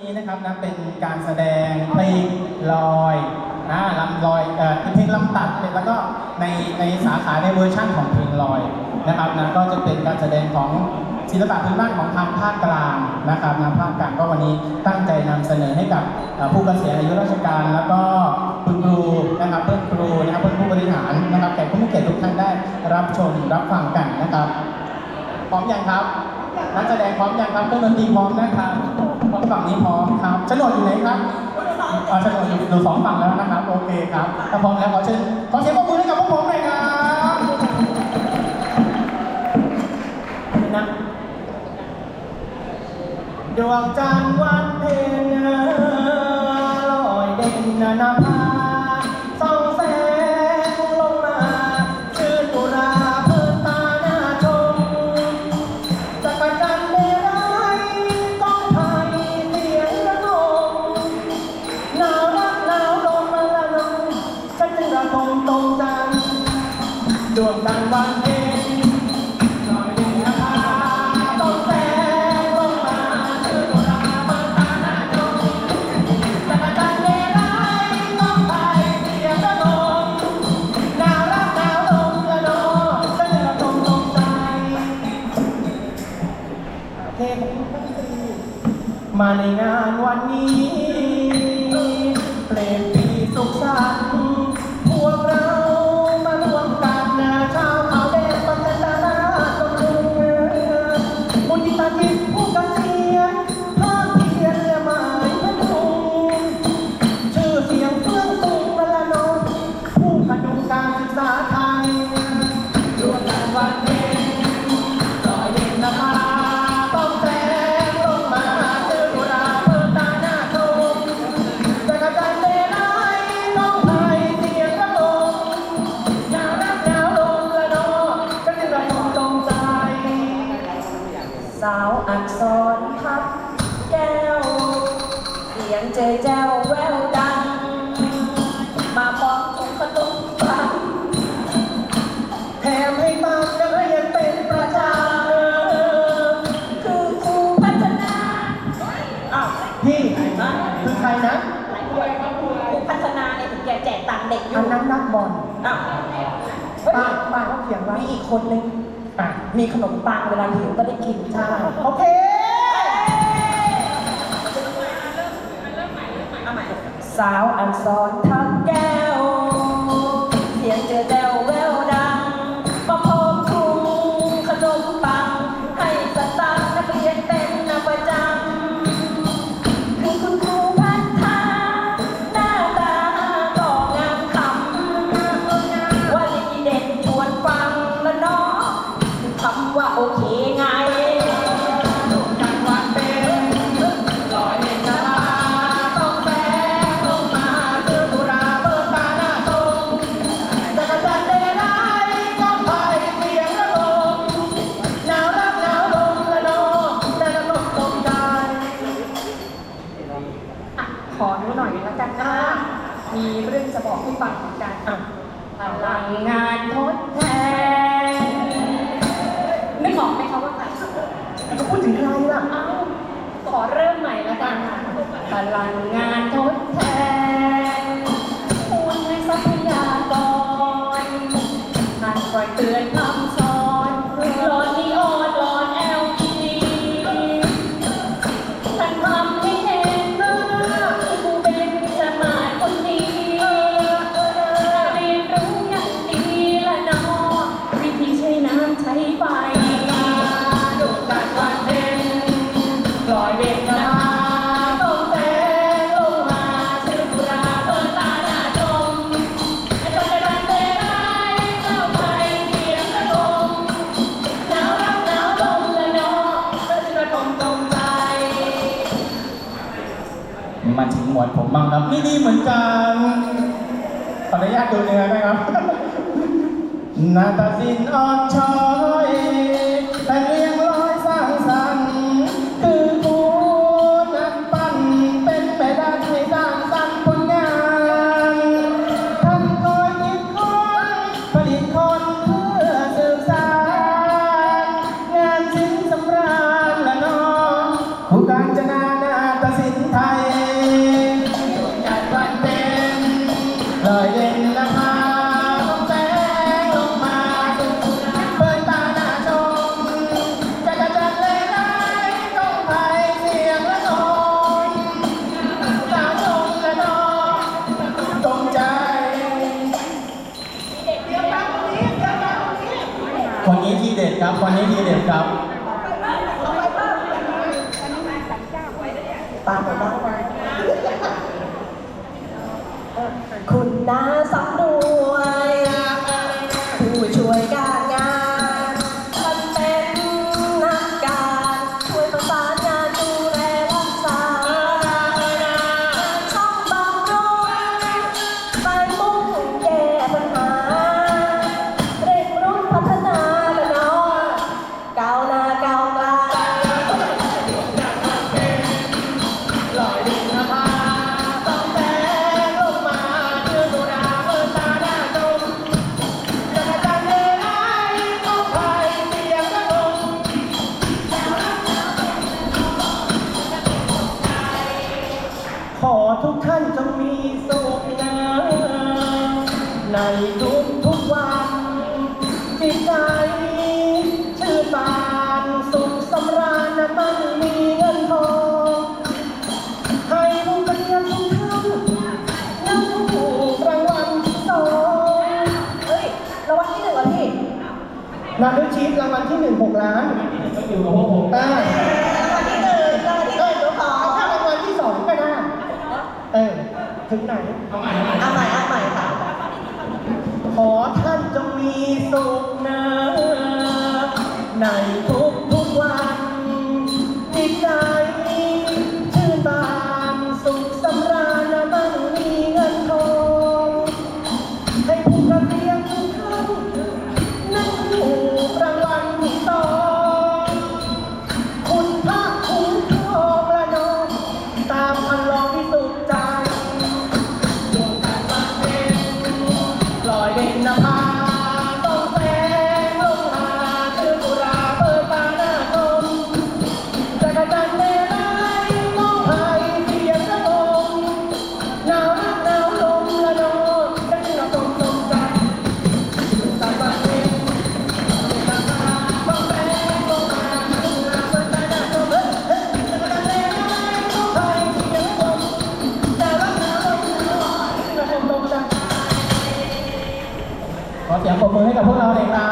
นี้นะครับนะเป็นการแสดงเพลงลอยนะลำลอยเอ่อเป็นเพลงลำตัดแล้วก็ในในสาขาในเวอร์ชั่นของเพลงลอยนะครับนะก็จะเป็นการแสดงของศิลปะพื้นบ้านของทางภาคกลางนะครับนะภาคกลางก็วันนี้ตั้งใจนำเสนอให้กับผู้เกษียณอายุราชการ แล้วก็คุณครูนะครับเพื่อนครูนะครับเพื่อนผู้บริหารนะครับแขกผู้มีเกียรติทุกท่านได้รับชมรับฟังกันนะครับ พร้อมยังครับนักแสดงพร้อมยังครับเครื่องดนตรีพร้อมนะครับ ฝั่งนี้พร้อมครับโฉนดอยู่ไหนครับอ๋อโฉนดอยู่อยู่สองฝั่งแล้วนะครับ โอเคครับถ้าพร้อมแล้วขอเชิญขอเสียงปรบมือให้กับพวกผมหน่อยครับนะดวงจันทร์วันเพ็ ในงานวันนี้เพลงปีสุขสันต์ งเจยแจ้วแววดัง มาพร้อมถุงขนมปังแถมให้ตามนักเรียนเป็นประจำคือครูพัฒนาอ้าวพี่คือใครนะครูพัฒนาเนี่ยถึงแกแจกตังค์เด็กออัยู่นนั้นนักบอลอ้าวป้าป้าเขาเขียนไว้มีอีกคนนึงอะมีขนมปังเวลาหิวก็ได้กินใช่โอเค สาวอักษรทักแก้ว ขอดูหน่อยละกันนะมีเรื่องจะบอกให้ฟังเหมือนกันอะพลังงานทดแทนนึกออกไหมคะว่าใครจะพูดถึงใครล่ะเอ้าขอเริ่มใหม่ละกันค่ะพลังงานทดแทน มาถึงหมวดผมบ้างครับ นี่ดีเหมือนกันขออนุญาตดูเนื้อนะครับ นาตาสินอ่อนช้อย ครับคนนี้ทีเด็ดครับตามไปบ้างไหมคุณน้า ขอทุกท่านจงมีสุขนะในทุกทุกๆวัน จิตใจ ชื่นบานสุขสำราญนะมันมีเงินทองให้ลูกเรียนทุกท่านนั่งถูกรางวัลที่สองเฮ้ยรางวัลที่หนึ่งเหรอพี่นับด้วยชีพรางวัลที่หนึ่งหกล้านก็อยู่กับพวกผมอ่ารางวัลที่หนึ่ง รางวัลที่ กับพวกเราเองนะ